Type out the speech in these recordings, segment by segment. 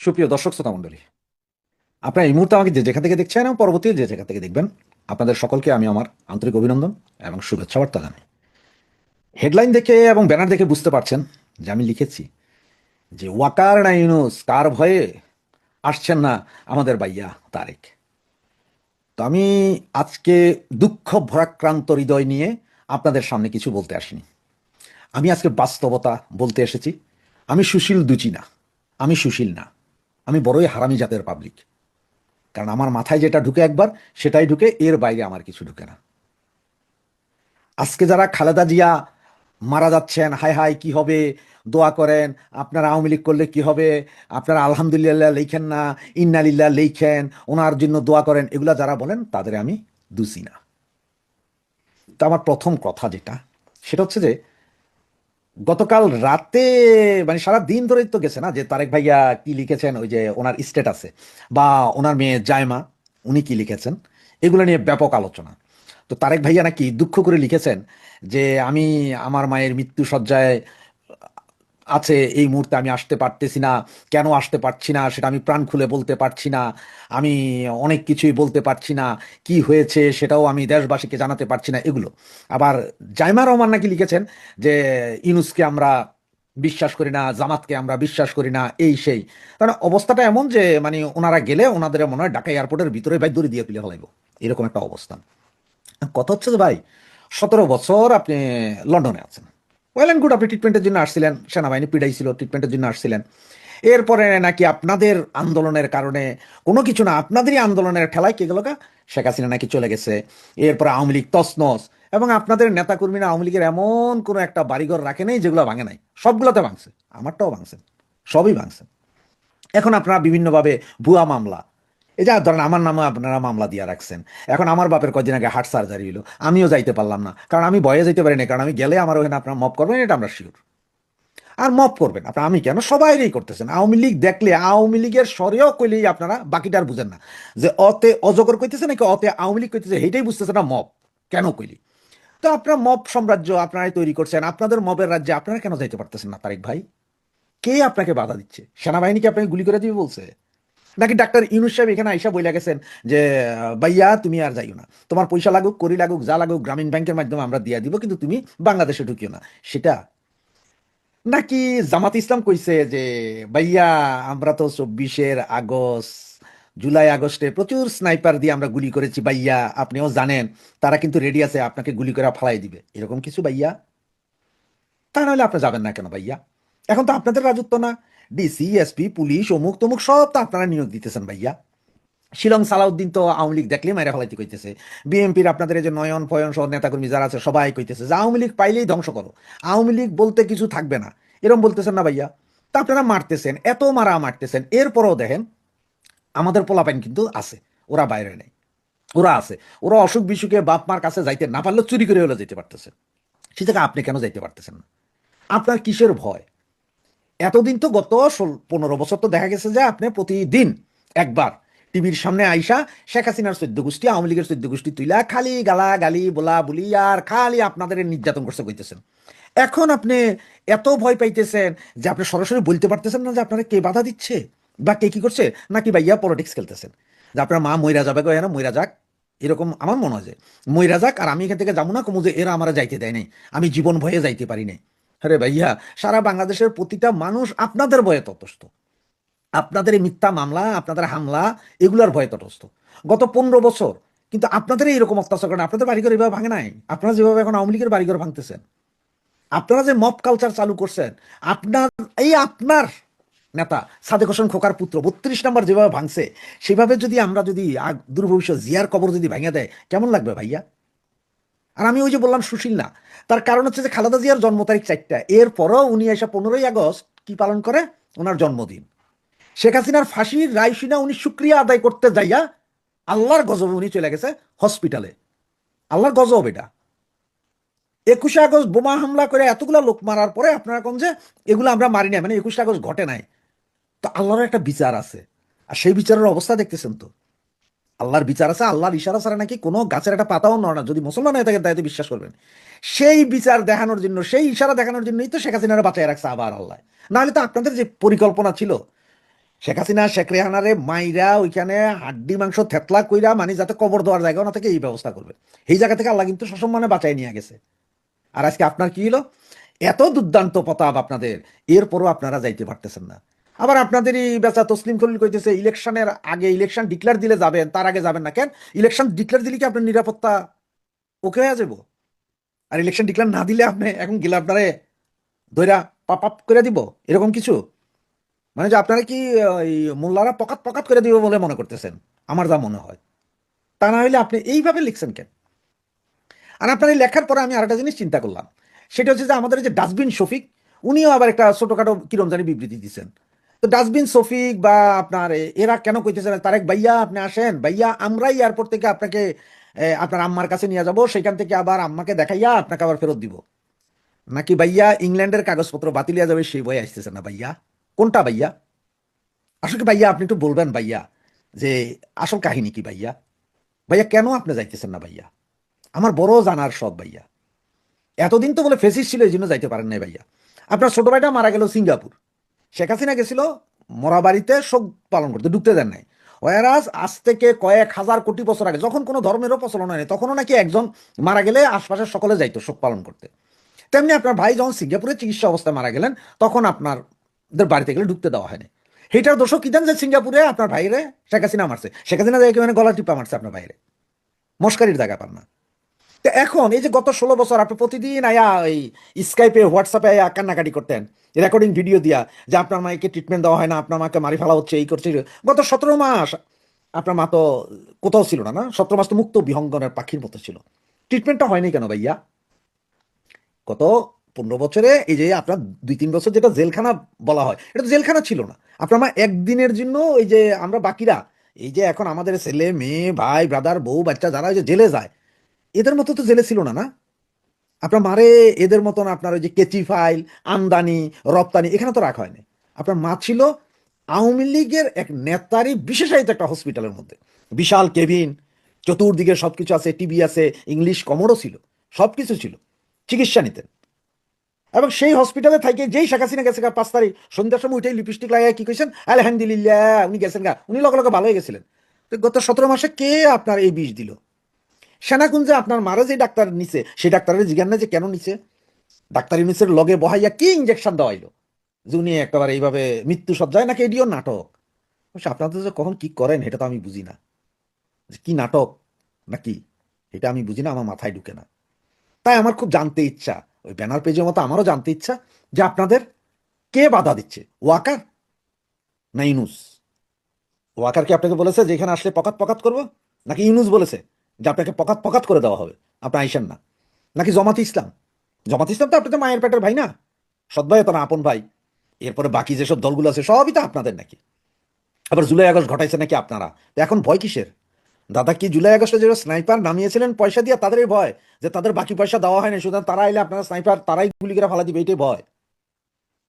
সুপ্রিয় দর্শক, শ্রোতা মণ্ডলী, আপনারা এই মুহূর্তে আমাকে যে যেখান থেকে দেখছেন এবং পরবর্তী যে জায়গা থেকে দেখবেন, আপনাদের সকলকে আমি আমার আন্তরিক অভিনন্দন এবং শুভেচ্ছা বার্তা জানাই। হেডলাইন দেখে এবং ব্যানার দেখে বুঝতে পারছেন যে আমি লিখেছি যে, ওয়াকার না ইউনুস, কার ভয়ে আসছেন না আমাদের বাইয়া তারেক? তো আমি আজকে দুঃখ ভরাক্রান্ত হৃদয় নিয়ে আপনাদের সামনে কিছু বলতে আসিনি। আমি আজকে বাস্তবতা বলতে এসেছি। আমি সুশীল দুচি না আমি সুশীল না। আমি বড়ই হারামি জাতের পাবলিক কারণ আমার মাথায় যেটা ঢুকে একবার, সেটাই ঢুকে এর বাইরে আমার কিছু ঢুকে না। আজকে যারা খালেদা জিয়া মারা যাচ্ছেন হাই হাই কি হবে? দোয়া করেন, আপনারা আওয়ামী লীগ করলে কি হবে? আপনারা আলহামদুলিল্লাহ লেখেন না, ইন্নালিল্লাহ লেখেন, ওনার জন্য দোয়া করেন, এগুলা যারা বলেন, তাদের আমি দুসি না। তা আমার প্রথম কথা যেটা, সেটা হচ্ছে যে গতকাল রাতে মানে সারা দিন ধরেই তো গেছে না, যে তারেক ভাইয়া কি লিখেছেন, ওই যে ওনার স্টেটাসে বা ওনার মেয়ে জায়মা, উনি কি লিখেছেন, এগুলো নিয়ে ব্যাপক আলোচনা। তো তারেক ভাইয়া নাকি দুঃখ করে লিখেছেন যে, আমি আমার মায়ের মৃত্যু সজ্জায় আছে, এই মুহূর্তে আমি আসতে পারতেছি না। কেন আসতে পারছি না? সেটা আমি প্রাণ খুলে বলতে পারছি না। আমি অনেক কিছুই বলতে পারছি না। কি হয়েছে সেটাও আমি দেশবাসীকে জানাতে পারছি না, এগুলো। আবার জাইমা রহমান নাকি লিখেছেন যে ইনুসকে আমরা বিশ্বাস করি না, জামাতকে আমরা বিশ্বাস করি না, এই সেই। কারণ অবস্থাটা এমন যে মানে ওনারা গেলে ওনাদের মনে হয় ঢাকা এয়ারপোর্টের ভিতরে ভাই দড়ি দিয়ে তুলে ফেলাইব। এরকম একটা অবস্থান। কথা হচ্ছে যে ভাই, সতেরো বছর আপনি লন্ডনে আছেন। ওয়েল গুড আপনি ট্রিটমেন্টের জন্য আসছিলেন, সেনাবাহিনী পিড়াইছিল ট্রিটমেন্টের জন্য আসছিলেন। এরপরে নাকি আপনাদের আন্দোলনের কারণে কোনো কিছু না, আপনাদেরই আন্দোলনের ঠেলায় কে গেল শেখ হাসিনা নাকি চলে গেছে। এরপরে আওয়ামী লীগ তসনস এবং আপনাদের নেতাকর্মীরা আওয়ামী লীগের এমন কোনো একটা বাড়িঘর রাখে নেই যেগুলো ভাঙে নাই। সবগুলোতে ভাঙছে, আমারটাও ভাঙছেন সবই ভাঙছেন এখন আপনারা বিভিন্নভাবে ভুয়া মামলা এই যে, ধরেন আমার নামে আপনারা মামলা দিয়ে রাখছেন। এখন আমার বাপের কদিন আগে হার্ট সার্জারি হলো আমিও যাইতে পারলাম না। কারণ আমি বয়ে যেতে পারি না কারণ আমি গেলে আমার ওখানে আপনারা মপ করবেন, এটা আমরা শিওর আর মপ করবেন আপনার। আমি কেন? সবাইই করতেছেন। আওয়ামী লীগ দেখলে আওয়ামী লীগের সরেও কইলেই আপনারা বাকিটা আর বুঝেন না। যে অতে অজগর কইতেছে নাকি অতে আওয়ামী লীগ কইতেছে, সেইটাই বুঝতেছে না মপ কেন কইলি? তো আপনার মপ সাম্রাজ্য আপনারাই তৈরি করছেন। আপনাদের মবের রাজ্যে আপনারা কেন যাইতে পারতেছেন না তারেক ভাই? কে আপনাকে বাধা দিচ্ছে? সেনাবাহিনীকে আপনাকে গুলি করে দিবে বলছে? নাকি ডাক্তার ইউনুস সাহেব এখানে আইসা বইলা গেছেন যে, ভাইয়া, তুমি আর যাইও না। তোমার পয়সা লাগুক, করি লাগুক, যা লাগুক, গ্রামীণ ব্যাংকের মাধ্যমে আমরা দিয়া দিব, কিন্তু তুমি বাংলাদেশে ঢুকিও না। সেটা নাকি জামাত ইসলাম কইছে যে, ভাইয়া, আমরা তো চব্বিশের আগস্ট, জুলাই আগস্টে প্রচুর স্নাইপার দিয়ে আমরা গুলি করেছি, ভাইয়া, আপনিও জানেন, তারা কিন্তু রেডি আছে, আপনাকে গুলি করে ফালাই দিবে। এরকম কিছু, ভাইয়া? তা নাহলে আপনি যাবেন না কেন, ভাইয়া? এখন তো আপনাদের রাজত্ব না। ডিসি এসপি পুলিশ, অমুক তমুক সব তো আপনারা নিয়োগ দিতেছেন ভাইয়া। শিলং সালাউদ্দিন তো আওয়ামী লীগ দেখলে মাইরা ফেলাইতে কইতেছে। বিএনপির আপনাদের এই যে নয়ন, ফয়ন সহ নেতাকর্মী যারা আছে, সবাই কইতেছে যে আওয়ামী লীগ পাইলেই ধ্বংস করো। আওয়ামী লীগ বলতে কিছু থাকবে না। এরকম বলতেছেন না ভাইয়া। তা আপনারা মারতেছেন, এত মারা মারতেছেন। এরপরও দেখেন, আমাদের পোলাপাইন কিন্তু আছে। ওরা বাইরে নেই। ওরা আছে। ওরা অসুখ বিসুখে বাপ মার কাছে যাইতে না পারলে চুরি করে হলে যেতে পারতেছে। সে জায়গায় আপনি কেন যাইতে পারতেছেন না? আপনার কিসের ভয়? এতদিন তো গত পনেরো বছর তো দেখা গেছে যে আপনি প্রতিদিন একবার টিভির সামনে আইসা শেখ হাসিনার চোদ্দ গোষ্ঠী, আওয়ামী লীগের চোদ্দ গোষ্ঠী তুইলা খালি গালা গালি বলা বলি, আর খালি আপনাদের নির্যাতন করছে কইতেছেন। এখন আপনি এত ভয় পাইতেছেন যে আপনি সরাসরি বলতে পারতেছেন না যে আপনারা কে বাধা দিচ্ছে বা কে কি করছে, নাকি ভাইয়া পলিটিক্স খেলতেছেন। যে আপনার মা মইরা যাবে গো না মইরা যাক। এরকম আমার মনে হয় যে মইরা যাক আর আমি এখান থেকে যাব না কমু যে এরা আমার যাইতে দেয় নাই। আমি জীবন ভয়ে যাইতে পারি নাই। আরে ভাইয়া, সারা বাংলাদেশের প্রতিটা মানুষ আপনাদের ভয়ে ততস্থ আপনাদের এই মিথ্যা মামলা, আপনাদের হামলা, এগুলার ভয়ে তটস্থ। গত পনেরো বছর, কিন্তু আপনাদের এরকম অত্যাচার করেন। আপনাদের বাড়িঘর এভাবে ভাঙে নাই? আপনারা যেভাবে এখন আওয়ামী লীগের বাড়িঘর ভাঙতেছেন? আপনারা যে মপ কালচার চালু করছেন, আপনার, এই আপনার নেতা সাদেক হোসেন খোকার পুত্র, বত্রিশ নম্বর যেভাবে ভাঙছে, সেভাবে যদি আমরা যদি আগ- দূরভবিষ্যৎ জিয়ার কবর যদি ভেঙে দেয়, কেমন লাগবে ভাইয়া? আর আমি ওই যে বললাম সুশীল না, তার কারণ হচ্ছে যে খালেদা জিয়ার জন্ম তারিখ চারটা। এরপরও উনি এসে পনেরোই আগস্ট কি পালন করে? ওনার জন্মদিন। শেখ হাসিনার ফাঁসির রায় শুনে উনি সুক্রিয়া আদায় করতে যাইয়া আল্লাহর গজবে উনি চলে গেছে হসপিটালে। আল্লাহর গজব এটা। একুশে আগস্ট বোমা হামলা করে এতগুলা লোক মারার পরে আপনারা কোন যে এগুলো আমরা মারি না মানে একুশে আগস্ট ঘটে নাই। তো আল্লাহর একটা বিচার আছে। আর সেই বিচারের অবস্থা দেখতেছেন তো। আল্লাহর বিচার আছে, আল্লাহর ইশারা ছাড়া নাকি কোনো গাছের একটা পাতাও নড়ে যদি মুসলমান হয়ে থাকেন তাইতে বিশ্বাস করবেন। সেই বিচার দেখানোর জন্য, সেই ইশারা দেখানোর জন্যই তো শেখ হাসিনারা বাঁচায় রাখছে আবার আল্লাহ। নাহলে তো আপনাদের যে পরিকল্পনা ছিল, শেখ হাসিনা, শেখ রেহানারে মাইরা ওইখানে হাড্ডি, মাংস, থেতলা কইরা মানে যাতে কবর দেওয়ার জায়গা না থেকে, এই ব্যবস্থা করবে। এই জায়গা থেকে আল্লাহ কিন্তু সসম্মানে বাঁচাই নিয়ে গেছে। আর আজকে আপনার কি হলো? এত দুর্দান্ত প্রতাপ আপনাদের, এরপরও আপনারা যাইতে পারতেছেন না। আবার আপনাদেরই বেচা তসলিম খলিল কইতেছে, ইলেকশনের আগে ইলেকশন ডিক্লেয়ার দিলে যাবেন, তার আগে যাবেন না। কেন? ইলেকশন ডিক্লেয়ার দিলে কি আপনার নিরাপত্তা ওকে হয়ে যাব আর ইলেকশন ডিক্লেয়ার না দিলে আপনি এখন গেলে আপনারে দইরা পাপ আপ করে দিব? এরকম কিছু? মানে যে আপনারা কি, ওই মোল্লারা পকাত পকাত করে দিব বলে মনে করতেছেন? আমার যা মনে হয়। তা না হলে আপনি এইভাবে লিখছেন কেন? আর আপনার এই লেখার পরে আমি আরেকটা জিনিস চিন্তা করলাম। সেটা হচ্ছে যে আমাদের যে ডাস্টবিন শফিক, উনিও আবার একটা ছোটোখাটো কিরম জানি বিবৃতি দিচ্ছেন তো ডাস্টবিন শফিক বা আপনার, এরা কেন কইতেছেন তারেক ভাইয়া আপনি আসেন, ভাইয়া আমরাই এয়ারপোর্ট থেকে আপনাকে আপনার আম্মার কাছে নিয়ে যাব, সেখান থেকে আবার আম্মাকে দেখাইয়া আপনাকে আবার ফেরত দিব। নাকি ভাইয়া ইংল্যান্ডের কাগজপত্র বাতিলিয়া যাবে সেই বই আসতেছে না ভাইয়া? কোনটা ভাইয়া? আসলে ভাইয়া, আপনি একটু বলবেন ভাইয়া, যে আসল কাহিনী কি ভাইয়া? ভাইয়া, কেন আপনি যাইতেছেন না ভাইয়া? আমার বড় জানার সব ভাইয়া। এতদিন তো বলে ফেসিস ছিল, এই জন্য যাইতে পারেন নাই ভাইয়া। আপনার ছোট ভাইটা মারা গেল সিঙ্গাপুর। শেখ হাসিনা গেছিল মরা বাড়িতে শোক পালন করতে, ঢুকতে দেন নাই। ওয়ারাজ আজ থেকে কয়েক হাজার কোটি বছর আগে, যখন কোনো ধর্মেরও প্রচলন হয়নি, তখনও নাকি একজন মারা গেলে আশপাশের সকলে যাইতো শোক পালন করতে। তেমনি আপনার ভাই যখন সিঙ্গাপুরে চিকিৎসা অবস্থায় মারা গেলেন, তখন আপনারদের বাড়িতে গেলে ঢুকতে দেওয়া হয়নি। সেইটার দোষক কি দেন যে সিঙ্গাপুরে আপনার ভাইরে শেখ হাসিনা মারছে? শেখ হাসিনা যাই মানে গলা টিপা মারছে আপনার ভাইরে। মস্কারির জায়গা পান না। তো এখন এই যে গত ষোলো বছর আপনি প্রতিদিন আয়া এই স্কাইপে হোয়াটসঅ্যাপে আয়া কান্নাকাটি করতেন রেকর্ডিং ভিডিও দিয়া যে আপনার মাকে ট্রিটমেন্ট দেওয়া হয় না, আপনার মাকে মারি ফেলা হচ্ছে, এই করছে গত সতেরো মাস আপনার মা তো কোথাও ছিল না না? সতেরো মাস তো মুক্ত বিহঙ্গনের পাখির মতো ছিল। ট্রিটমেন্টটা হয়নি কেন ভাইয়া? গত পনেরো বছরে এই যে আপনার দুই তিন বছর যেটা জেলখানা বলা হয়, এটা তো জেলখানা ছিল না। আপনার মা একদিনের জন্য এই যে আমরা বাকিরা, এই যে এখন আমাদের ছেলে, মেয়ে, ভাই ব্রাদার বউ, বাচ্চা যারা ওই যে জেলে যায়, এদের মতো তো জেলে ছিল না না? আপনার মারে এদের মতন আপনার ওই যে কেচি ফাইল, আমদানি, রপ্তানি, এখানে তো রাখা হয়নি আপনার মা ছিল আওয়ামী লীগের এক নেতারই বিশেষায়িত একটা হসপিটালের মধ্যে। বিশাল কেবিন, চতুর্দিকে সবকিছু আছে, টিভি আছে, ইংলিশ কমরও ছিল, সবকিছু ছিল, চিকিৎসা নিতেন। এবং সেই হসপিটালে থাকে যেই শেখ হাসিনা গেছে পাঁচ তারিখ, সন্ধ্যার সময় উঠে লিপস্টিক লাগাই কি কইছেন? আলহামদুলিল্লাহ, উনি গেছেন গা, উনি লগে লগে ভালো হয়ে গেছিলেন। তো গত সতেরো মাসে কে আপনার এই বিষ দিল? সেনাকুঞ্জে আপনার মারা যে ডাক্তার নিছে সেই ডাক্তারের জিজ্ঞান না যে কেন নিছে। ডাক্তার ইউনিসের লগে বহাইয়া কি ইঞ্জেকশন দেওয়াইলো যে উনি একেবারে এইভাবে মৃত্যু সজ্জায় নাকি এটিও নাটক? আপনাদের যে কখন কি করেন এটা তো আমি বুঝি না। কি নাটক নাকি? এটা আমি বুঝি না, আমার মাথায় ঢুকে না। তাই আমার খুব জানতে ইচ্ছা, ওই ব্যানার পেজের মতো আমারও জানতে ইচ্ছা যে আপনাদের কে বাধা দিচ্ছে, ওয়াকার না ইউনুস? ওয়াকার কি আপনাকে বলেছে যে এখানে আসলে পকাত পকাত করব? নাকি ইউনুস বলেছে? যে আপনাকে পকাত পকাত করে দেওয়া হবে। আপনি আইসেন না। নাকি জমাত ইসলাম? জমাত ইসলাম তো আপনি তো মায়ের পেটের ভাই না? সৎ ভাই তো না, আপন ভাই। এরপরে বাকি যেসব দলগুলো আছে, সবই তো আপনাদের নাকি। আবার জুলাই আগস্ট ঘটাইছে নাকি আপনারা? তো এখন ভয় কিসের? দাদা কি জুলাই আগস্টে যে স্নাইপার নামিয়েছিলেন, পয়সা দিয়ে তাদেরই ভয়? যে তাদের বাকি পয়সা দেওয়া হয়নি, সুতরাং তারা এলে আপনারা স্নাইপার, তারাই গুলি করে ফালা দিবে, এটাই ভয়।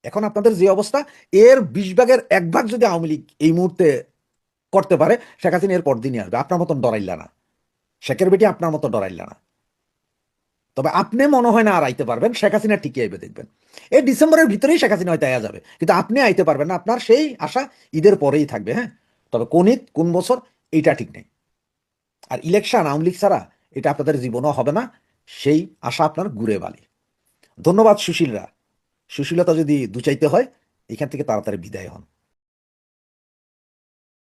এখন আপনাদের যে অবস্থা, এর বিশ ভাগের এক ভাগ যদি আওয়ামী লীগ এই মুহূর্তে করতে পারে, শেখ হাসিনা এর পরদিনই আসবে। আপনার মতন ডরাইলা না। শেখের বেটি আপনার মতো ডরাইলা না। তবে আপনি মনে হয় না আর আইতে পারবেন, শেখ হাসিনা ঠিকই আইবে দেখবেন। এই ডিসেম্বরের ভিতরেই শেখ হাসিনা হয়তো আয়া যাবে, কিন্তু আপনি আইতে পারবেন না, আপনার সেই আশা ঈদের পরেই থাকবে হ্যাঁ? তবে কোন ঈদ, কোন বছর, এইটা ঠিক নেই। আর ইলেকশন, আওয়ামী লীগ ছাড়া এটা আপনাদের জীবনও হবে না, সেই আশা আপনার ঘুরে বালি। ধন্যবাদ সুশীলরা। সুশীলতা যদি দুচাইতে হয়, এখান থেকে তাড়াতাড়ি বিদায় হন।